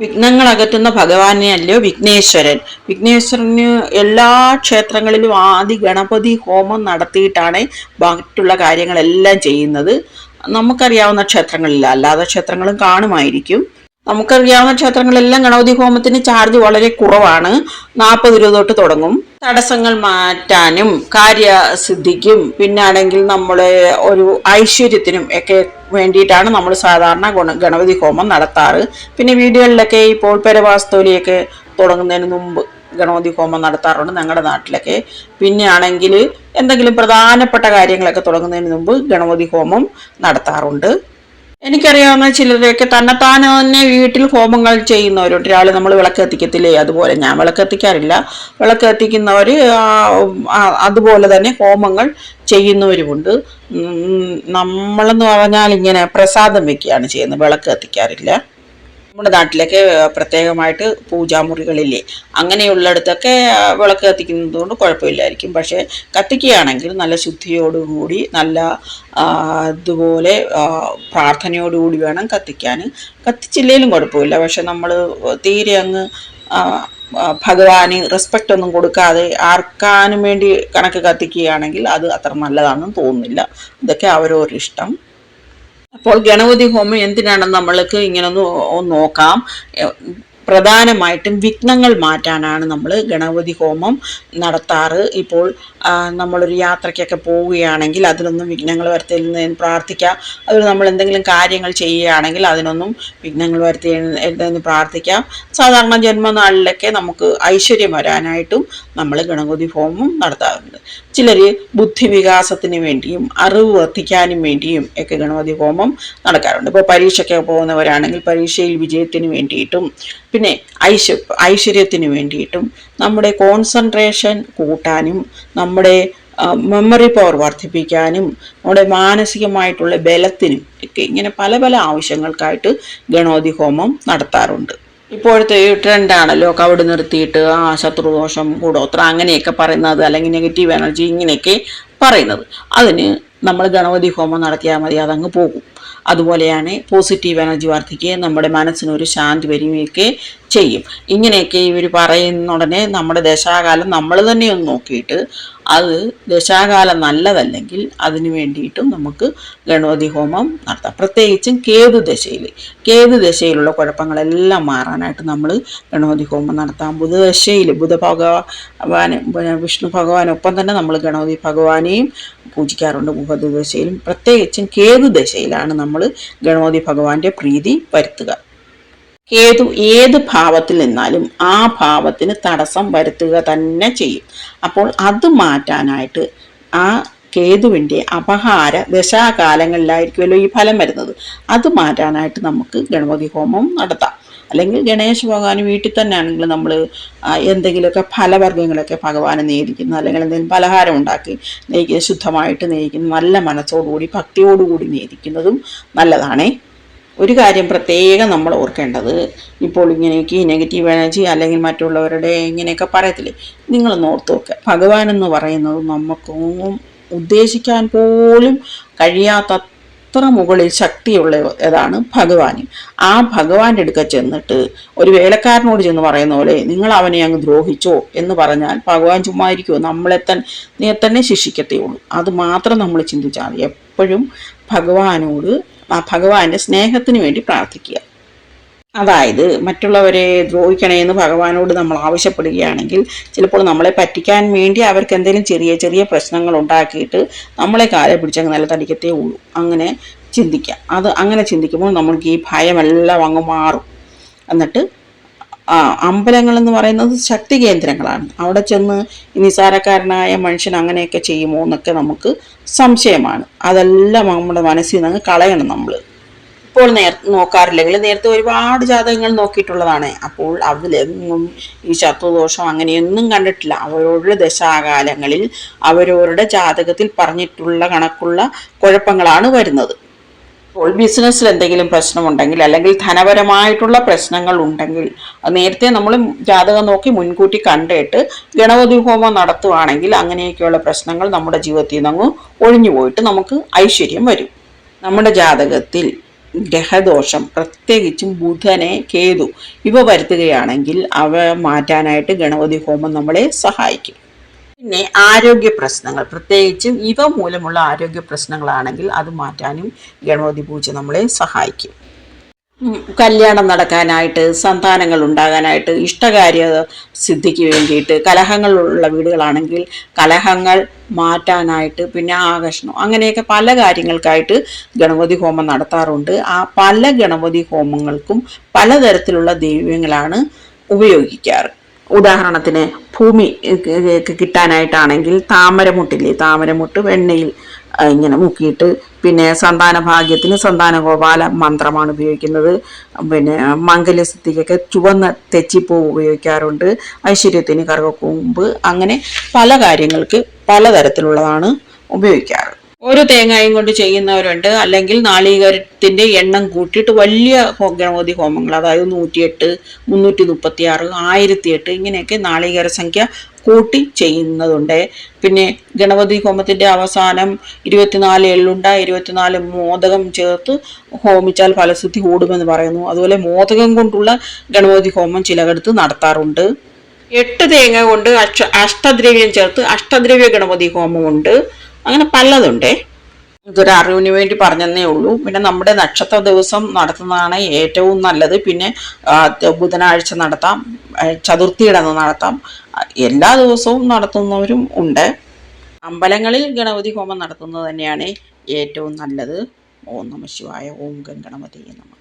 വിഘ്നങ്ങൾ അകറ്റുന്ന ഭഗവാനെ അല്ലയോ വിഘ്നേശ്വരൻ. വിഘ്നേശ്വരന് എല്ലാ ക്ഷേത്രങ്ങളിലും ആദ്യ ഗണപതി ഹോമം നടത്തിയിട്ടാണ് മറ്റുള്ള കാര്യങ്ങളെല്ലാം ചെയ്യുന്നത്. നമുക്കറിയാവുന്ന ക്ഷേത്രങ്ങളില്ല. അല്ലാതെ ക്ഷേത്രങ്ങളും കാണുമായിരിക്കും. നമുക്കറിയാവുന്ന ക്ഷേത്രങ്ങളെല്ലാം ഗണപതി ഹോമത്തിന് ചാർജ് വളരെ കുറവാണ്. നാൽപ്പത് രൂപ തൊട്ട് തുടങ്ങും. തടസ്സങ്ങൾ മാറ്റാനും കാര്യസിദ്ധിക്കും പിന്നാണെങ്കിൽ നമ്മുടെ ഒരു ഐശ്വര്യത്തിനും ഒക്കെ വേണ്ടിയിട്ടാണ് നമ്മൾ സാധാരണ ഗുണ ഗണപതി ഹോമം നടത്താറ്. പിന്നെ വീടുകളിലൊക്കെ ഇപ്പോൾ പെരവാസ്തോലിയൊക്കെ തുടങ്ങുന്നതിന് മുമ്പ് ഗണപതി ഹോമം നടത്താറുണ്ട് ഞങ്ങളുടെ നാട്ടിലൊക്കെ. പിന്നെ ആണെങ്കിൽ എന്തെങ്കിലും പ്രധാനപ്പെട്ട കാര്യങ്ങളൊക്കെ തുടങ്ങുന്നതിന് മുമ്പ് ഗണപതി ഹോമം നടത്താറുണ്ട്. എനിക്കറിയാവുന്ന ചിലരെയൊക്കെ തന്നെത്താൻ തന്നെ വീട്ടിൽ ഹോമങ്ങൾ ചെയ്യുന്നവരുണ്ട്. ഒരാൾ നമ്മൾ വിളക്ക് കത്തിക്കത്തില്ലേ അതുപോലെ ഞാൻ വിളക്ക് കത്തിക്കാറില്ല വിളക്ക് കത്തിക്കുന്നവർ അതുപോലെ തന്നെ ഹോമങ്ങൾ ചെയ്യുന്നവരുമുണ്ട്. നമ്മളെന്ന് പറഞ്ഞാൽ ഇങ്ങനെ പ്രസാദം വെക്കുകയാണ് ചെയ്യുന്നത്. വിളക്ക് കത്തിക്കാറില്ല നമ്മുടെ നാട്ടിലൊക്കെ പ്രത്യേകമായിട്ട് പൂജാമുറികളില്ലേ അങ്ങനെയുള്ളിടത്തൊക്കെ വിളക്ക് കത്തിക്കുന്നത് കൊണ്ട് കുഴപ്പമില്ലായിരിക്കും. പക്ഷേ കത്തിക്കുകയാണെങ്കിൽ നല്ല ശുദ്ധിയോടുകൂടി നല്ല ഇതുപോലെ പ്രാർത്ഥനയോടുകൂടി വേണം കത്തിക്കാൻ. കത്തിച്ചില്ലേലും കുഴപ്പമില്ല. പക്ഷെ നമ്മൾ തീരെ അങ്ങ് ഭഗവാന് റെസ്പെക്റ്റ് ഒന്നും കൊടുക്കാതെ ആർക്കാനും വേണ്ടി കണക്ക് കത്തിക്കുകയാണെങ്കിൽ അത് അത്ര നല്ലതാണെന്ന് തോന്നുന്നില്ല. ഇതൊക്കെ അവരോരിഷ്ടം അപ്പോൾ ഗണപതി ഹോമം എന്തിനാണെന്ന് നമ്മൾക്ക് ഇങ്ങനെ ഒന്ന് നോക്കാം. പ്രധാനമായിട്ടും വിഘ്നങ്ങൾ മാറ്റാനാണ് നമ്മൾ ഗണപതി ഹോമം നടത്താറ്. ഇപ്പോൾ നമ്മളൊരു യാത്രയ്ക്കൊക്കെ പോവുകയാണെങ്കിൽ അതിനൊന്നും വിഘ്നങ്ങൾ വരുത്തരുതെന്ന് പ്രാർത്ഥിക്കാം. അതുപോലെ നമ്മൾ എന്തെങ്കിലും കാര്യങ്ങൾ ചെയ്യുകയാണെങ്കിൽ അതിനൊന്നും വിഘ്നങ്ങൾ വരുത്തരുതെന്ന് പ്രാർത്ഥിക്കാം. സാധാരണ ജന്മനാളിലൊക്കെ നമുക്ക് ഐശ്വര്യം വരാനായിട്ടും നമ്മൾ ഗണപതി ഹോമം നടത്താറുണ്ട്. ചിലർ ബുദ്ധി വികാസത്തിന് വേണ്ടിയും അറിവ് വർദ്ധിക്കാനും വേണ്ടിയും ഒക്കെ ഗണപതി ഹോമം നടക്കാറുണ്ട്. ഇപ്പോൾ പരീക്ഷയ്ക്ക് പോകുന്നവരാണെങ്കിൽ പരീക്ഷയിൽ വിജയത്തിന് വേണ്ടിയിട്ടും പിന്നെ ഐശ്വ ഐശ്വര്യത്തിന് വേണ്ടിയിട്ടും നമ്മുടെ കോൺസെൻട്രേഷൻ കൂട്ടാനും നമ്മുടെ മെമ്മറി പവർ വർദ്ധിപ്പിക്കാനും നമ്മുടെ മാനസികമായിട്ടുള്ള ബലത്തിനും ഒക്കെ ഇങ്ങനെ പല പല ആവശ്യങ്ങൾക്കായിട്ട് ഗണോതി ഹോമം നടത്താറുണ്ട്. ഇപ്പോഴത്തെ ഈ ട്രെൻഡാണല്ലോ കവട് നിർത്തിയിട്ട് ആ ശത്രുദോഷം കൂടോത്ര അങ്ങനെയൊക്കെ പറയുന്നത് അല്ലെങ്കിൽ നെഗറ്റീവ് എനർജി ഇങ്ങനെയൊക്കെ പറയുന്നത്. അതിന് നമ്മൾ ഗണപതി ഹോമം നടത്തിയാൽ മതി അതങ്ങ് പോകും. അതുപോലെയാണ് പോസിറ്റീവ് എനർജി വർദ്ധിക്കുകയും നമ്മുടെ മനസ്സിനൊരു ശാന്തി വരികയൊക്കെ ചെയ്യും. ഇങ്ങനെയൊക്കെ ഇവർ പറയുന്ന ഉടനെ നമ്മുടെ ദശാകാലം നമ്മൾ തന്നെ ഒന്ന് നോക്കിയിട്ട് അത് ദശാകാലം നല്ലതല്ലെങ്കിൽ അതിനു വേണ്ടിയിട്ടും നമുക്ക് ഗണപതി ഹോമം നടത്താം. പ്രത്യേകിച്ചും കേതു ദശയിൽ കേതു ദശയിലുള്ള കുഴപ്പങ്ങളെല്ലാം മാറാനായിട്ട് നമ്മൾ ഗണപതി ഹോമം നടത്താം. ബുധദശയിൽ ബുധ പിന്നെ വിഷ്ണു ഭഗവാനൊപ്പം തന്നെ നമ്മൾ ഗണപതി ഭഗവാനെയും പൂജിക്കാറുണ്ട് ബുധദശയിലും. പ്രത്യേകിച്ചും കേതു ദശയിലാണ് നമ്മൾ ഗണപതി ഭഗവാന്റെ പ്രീതി വരുത്തുക. കേതു ഏത് ഭാവത്തിൽ നിന്നാലും ആ ഭാവത്തിന് തടസ്സം വരുത്തുക തന്നെ ചെയ്യും. അപ്പോൾ അത് മാറ്റാനായിട്ട് ആ കേതുവിന്റെ അപഹാര ദശാകാലങ്ങളിലായിരിക്കുമല്ലോ ഈ ഫലം വരുന്നത്. അത് മാറ്റാനായിട്ട് നമുക്ക് ഗണപതി ഹോമം നടത്താം. അല്ലെങ്കിൽ ഗണേശ ഭഗവാൻ വീട്ടിൽ തന്നെ ആണെങ്കിൽ നമ്മൾ എന്തെങ്കിലുമൊക്കെ ഫലവർഗങ്ങളൊക്കെ ഭഗവാനെ നേദിക്കുന്നു. അല്ലെങ്കിൽ എന്തെങ്കിലും പലഹാരം ഉണ്ടാക്കി നെയ്ക്കുന്ന ശുദ്ധമായിട്ട് നേദിക്കുന്നു നല്ല മനസ്സോടുകൂടി ഭക്തിയോടുകൂടി നേദിക്കുന്നതും നല്ലതാണേ. ഒരു കാര്യം പ്രത്യേകം നമ്മൾ ഓർക്കേണ്ടത് ഇപ്പോൾ ഇങ്ങനെയൊക്കെ നെഗറ്റീവ് എനർജി അല്ലെങ്കിൽ മറ്റുള്ളവരുടെ ഇങ്ങനെയൊക്കെ പറയത്തില്ലേ? നിങ്ങളൊന്ന് ഓർത്ത് നോക്കുക ഭഗവാൻ എന്ന് പറയുന്നത് നമുക്കൊന്നും ഉദ്ദേശിക്കാൻ പോലും കഴിയാത്തത്ര മുകളിൽ ശക്തിയുള്ള ഇതാണ് ഭഗവാൻ ആ ഭഗവാന്റെ അടുക്ക ചെന്നിട്ട് ഒരു വേലക്കാരനോട് ചെന്ന് പറയുന്ന പോലെ നിങ്ങൾ അവനെ അങ്ങ് ദ്രോഹിച്ചോ എന്ന് പറഞ്ഞാൽ ഭഗവാൻ ചുമ്മാ ഇരിക്കുമോ നമ്മളെ തന്നെ തന്നെ ശിക്ഷിക്കത്തേ ഉള്ളൂ. അത് മാത്രം നമ്മൾ ചിന്തിച്ചാൽ എപ്പോഴും ഭഗവാനോട് ഭഗവാന്റെ സ്നേഹത്തിന് വേണ്ടി പ്രാർത്ഥിക്കുക. അതായത് മറ്റുള്ളവരെ ദ്രോഹിക്കണേ എന്ന് ഭഗവാനോട് നമ്മൾ ആവശ്യപ്പെടുകയാണെങ്കിൽ ചിലപ്പോൾ നമ്മളെ പറ്റിക്കാൻ വേണ്ടി അവർക്ക് എന്തെങ്കിലും ചെറിയ ചെറിയ പ്രശ്നങ്ങൾ ഉണ്ടാക്കിയിട്ട് നമ്മളെ കാലെ പിടിച്ചങ്ങ് നിലത്തടിക്കത്തേ ഉള്ളൂ. അങ്ങനെ ചിന്തിക്കാം അത് അങ്ങനെ ചിന്തിക്കുമ്പോൾ നമ്മൾക്ക് ഈ ഭയമെല്ലാം അങ്ങ് മാറും. എന്നിട്ട് എന്ന് പറയുന്നത് ശക്തി കേന്ദ്രങ്ങളാണ്. അവിടെ ചെന്ന് നിസാരക്കാരനായ മനുഷ്യൻ അങ്ങനെയൊക്കെ ചെയ്യുമോ എന്നൊക്കെ നമുക്ക് സംശയമാണ്. അതെല്ലാം നമ്മുടെ മനസ്സിൽ നിന്ന് കളയണം നമ്മൾ ഇപ്പോൾ നേർ നോക്കാറില്ലെങ്കിൽ നേരത്തെ ഒരുപാട് ജാതകങ്ങൾ നോക്കിയിട്ടുള്ളതാണ്. അപ്പോൾ അതിലെങ്ങും ഈ ശത്രുദോഷം അങ്ങനെയൊന്നും കണ്ടിട്ടില്ല. അവരുടെ ദശാകാലങ്ങളിൽ അവരവരുടെ ജാതകത്തിൽ പറഞ്ഞിട്ടുള്ള കണക്കുള്ള കുഴപ്പങ്ങളാണ് വരുന്നത്. ഇപ്പോൾ ബിസിനസ്സിൽ എന്തെങ്കിലും പ്രശ്നമുണ്ടെങ്കിൽ അല്ലെങ്കിൽ ധനപരമായിട്ടുള്ള പ്രശ്നങ്ങൾ ഉണ്ടെങ്കിൽ നേരത്തെ നമ്മൾ ജാതകം നോക്കി മുൻകൂട്ടി കണ്ടിട്ട് ഗണപതി ഹോമം നടത്തുവാണെങ്കിൽ അങ്ങനെയൊക്കെയുള്ള പ്രശ്നങ്ങൾ നമ്മുടെ ജീവിതത്തിൽ നിന്ന് ഒഴിഞ്ഞു പോയിട്ട് നമുക്ക് ഐശ്വര്യം വരും. നമ്മുടെ ജാതകത്തിൽ ഗ്രഹദോഷം പ്രത്യേകിച്ചും ബുധനെ കേതു ഇവ വരുത്തുകയാണെങ്കിൽ അവ മാറ്റാനായിട്ട് ഗണപതി ഹോമം നമ്മളെ സഹായിക്കും. പിന്നെ ആരോഗ്യ പ്രശ്നങ്ങൾ. പ്രത്യേകിച്ചും ഇവ മൂലമുള്ള ആരോഗ്യ പ്രശ്നങ്ങളാണെങ്കിൽ അത് മാറ്റാനും ഗണപതി പൂജ നമ്മളെ സഹായിക്കും. കല്യാണം നടക്കാനായിട്ട് സന്താനങ്ങൾ ഉണ്ടാകാനായിട്ട് ഇഷ്ടകാര്യ സിദ്ധിക്ക് വേണ്ടിയിട്ട് കലഹങ്ങളുള്ള വീടുകളാണെങ്കിൽ കലഹങ്ങൾ മാറ്റാനായിട്ട് പിന്നെ ആകർഷണം അങ്ങനെയൊക്കെ പല കാര്യങ്ങൾക്കായിട്ട് ഗണപതി ഹോമം നടത്താറുണ്ട്. ആ പല ഗണപതി ഹോമങ്ങൾക്കും പലതരത്തിലുള്ള ദൈവങ്ങളാണ് ഉപയോഗിക്കാറ്. ഉദാഹരണത്തിന് ഭൂമി കിട്ടാനായിട്ടാണെങ്കിൽ താമരമുട്ടില്ലേ? താമരമുട്ട് വെണ്ണയിൽ ഇങ്ങനെ മുക്കിയിട്ട് പിന്നെ സന്താന ഭാഗ്യത്തിന് സന്താന ഗോപാല മന്ത്രമാണ് ഉപയോഗിക്കുന്നത്. പിന്നെ മംഗല്യസിദ്ധിക്കൊക്കെ ചുവന്ന തെച്ചിപ്പൂ ഉപയോഗിക്കാറുണ്ട്. ഐശ്വര്യത്തിന് കറുവക്കൂമ്പ് അങ്ങനെ പല കാര്യങ്ങൾക്ക് പലതരത്തിലുള്ളതാണ് ഉപയോഗിക്കാറ്. ഒരു തേങ്ങയും കൊണ്ട് ചെയ്യുന്നവരുണ്ട്. അല്ലെങ്കിൽ നാളികേരത്തിന്റെ എണ്ണം കൂട്ടിയിട്ട് വലിയ ഗണപതി ഹോമങ്ങൾ അതായത് നൂറ്റിയെട്ട് മുന്നൂറ്റി മുപ്പത്തി ആറ് ആയിരത്തി എട്ട് ഇങ്ങനെയൊക്കെ നാളികേര സംഖ്യ കൂട്ടി ചെയ്യുന്നതുണ്ട്. പിന്നെ ഗണപതി ഹോമത്തിന്റെ അവസാനം ഇരുപത്തിനാല് എള്ളുണ്ട ഇരുപത്തിനാല് മോദകം ചേർത്ത് ഹോമിച്ചാൽ ഫലസിദ്ധി കൂടുമെന്ന് പറയുന്നു. അതുപോലെ മോദകം കൊണ്ടുള്ള ഗണപതി ഹോമം ചിലകടുത്ത് നടത്താറുണ്ട്. എട്ട് തേങ്ങ കൊണ്ട് അഷ്ടദ്രവ്യം ചേർത്ത് അഷ്ടദ്രവ്യ ഗണപതി ഹോമമുണ്ട്. അങ്ങനെ പലതുണ്ടേ. ഇതൊരു അറിവിന് വേണ്ടി പറഞ്ഞതേ ഉള്ളൂ. പിന്നെ നമ്മുടെ നക്ഷത്ര ദിവസം നടത്തുന്നതാണ് ഏറ്റവും നല്ലത്. പിന്നെ ബുധനാഴ്ച നടത്താം ചതുർത്ഥിയുടെ അന്ന് നടത്താം. എല്ലാ ദിവസവും നടത്തുന്നവരും ഉണ്ട്. അമ്പലങ്ങളിൽ ഗണപതി ഹോമം നടത്തുന്നത് തന്നെയാണ് ഏറ്റവും നല്ലത്. ഓം നമ ശിവായ ഓം ഗംഗണപതി നമ.